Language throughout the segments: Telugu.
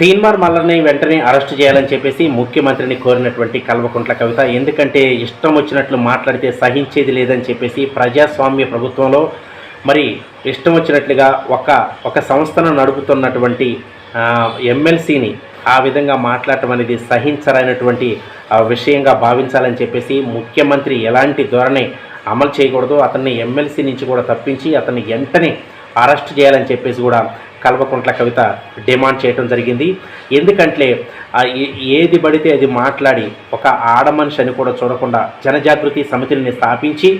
తీన్మార్ మల్లర్ని వెంటనే అరెస్ట్ చేయాలని చెప్పేసి ముఖ్యమంత్రిని కోరినటువంటి కల్వకుంట్ల కవిత. ఎందుకంటే ఇష్టం వచ్చినట్లు మాట్లాడితే సహించేది లేదని చెప్పేసి ప్రజాస్వామ్య ప్రభుత్వంలో మరి ఇష్టం వచ్చినట్లుగా ఒక ఒక సంస్థను నడుపుతున్నటువంటి ఎమ్మెల్సీని ఆ విధంగా మాట్లాడటం అనేది సహించరైనటువంటి విషయంగా భావించాలని చెప్పేసి ముఖ్యమంత్రి ఎలాంటి ధోరణి అమలు చేయకూడదు అతన్ని ఎమ్మెల్సీ నుంచి కూడా తప్పించి అతన్ని వెంటనే అరెస్ట్ చేయాలని చెప్పేసి కూడా కల్వకుంట్ల కవిత డిమాండ్ చేయడం జరిగింది. ఎందుకంటే ఏది పడితే అది మాట్లాడి ఒక ఆడ మనిషి అని కూడా చూడకుండా జనజాగృతి సమితిని స్థాపించి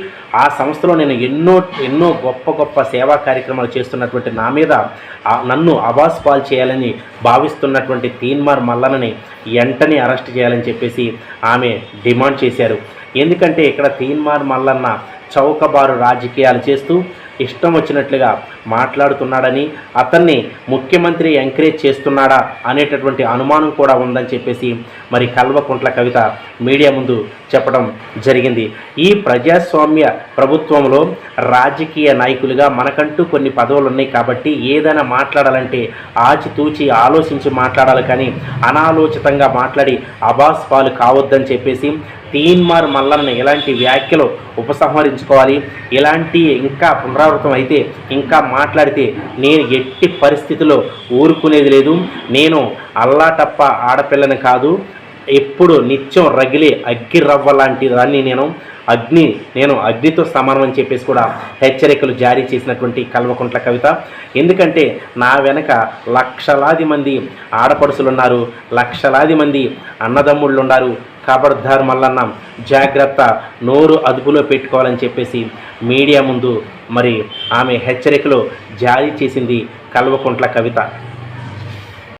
ఆ సంస్థలో నేను ఎన్నో ఎన్నో గొప్ప గొప్ప సేవా కార్యక్రమాలు చేస్తున్నటువంటి నా మీద నన్ను అబాస్ పాల్ చేయాలని భావిస్తున్నటువంటి తీన్మార్ మల్లనని వెంటనే అరెస్ట్ చేయాలని చెప్పేసి ఆమె డిమాండ్ చేశారు. ఎందుకంటే ఇక్కడ తీన్మార్ మల్లన్న చౌకబారు రాజకీయాలు చేస్తూ ఇష్టం వచ్చినట్లుగా మాట్లాడుతున్నాడని అతన్ని ముఖ్యమంత్రి ఎంకరేజ్ చేస్తున్నాడా అనేటటువంటి అనుమానం కూడా ఉందని చెప్పేసి మరి కల్వకుంట్ల కవిత మీడియా ముందు చెప్పడం జరిగింది. ఈ ప్రజాస్వామ్య ప్రభుత్వంలో రాజకీయ నాయకులుగా మనకంటూ కొన్ని పదవులు ఉన్నాయి కాబట్టి ఏదైనా మాట్లాడాలంటే ఆచితూచి ఆలోచించి మాట్లాడాలి కానీ అనాలోచితంగా మాట్లాడి అబాస్ పాలు కావద్దని చెప్పేసి తీన్మార్ మల్లన్న ఇలాంటి వ్యాఖ్యలు ఉపసంహరించుకోవాలి. ఇలాంటి ఇంకా పునరావృతం అయితే ఇంకా మాట్లాడితే నేను ఎట్టి పరిస్థితిలో ఊరుకునేది లేదు. నేను అల్లాటప్ప ఆడపిల్లని కాదు. ఎప్పుడు నిత్యం రగిలే అగ్గి రవ్వ లాంటి దాన్ని నేను అగ్ని నేను అగ్నితో సమానం అని చెప్పేసి కూడా హెచ్చరికలు జారీ చేసినటువంటి కల్వకుంట్ల కవిత. ఎందుకంటే నా వెనక లక్షలాది మంది ఆడపడుసులు ఉన్నారు లక్షలాది మంది అన్నదమ్ముళ్ళు ఉన్నారు ఖబర్దార్ మల్లన్న. జాగ్రత్త. నోరు అదుపులో పెట్టుకోవాలని చెప్పేసి మీడియా ముందు మరి ఆమె హెచ్చరికలు జారీ చేసింది కల్వకుంట్ల కవిత.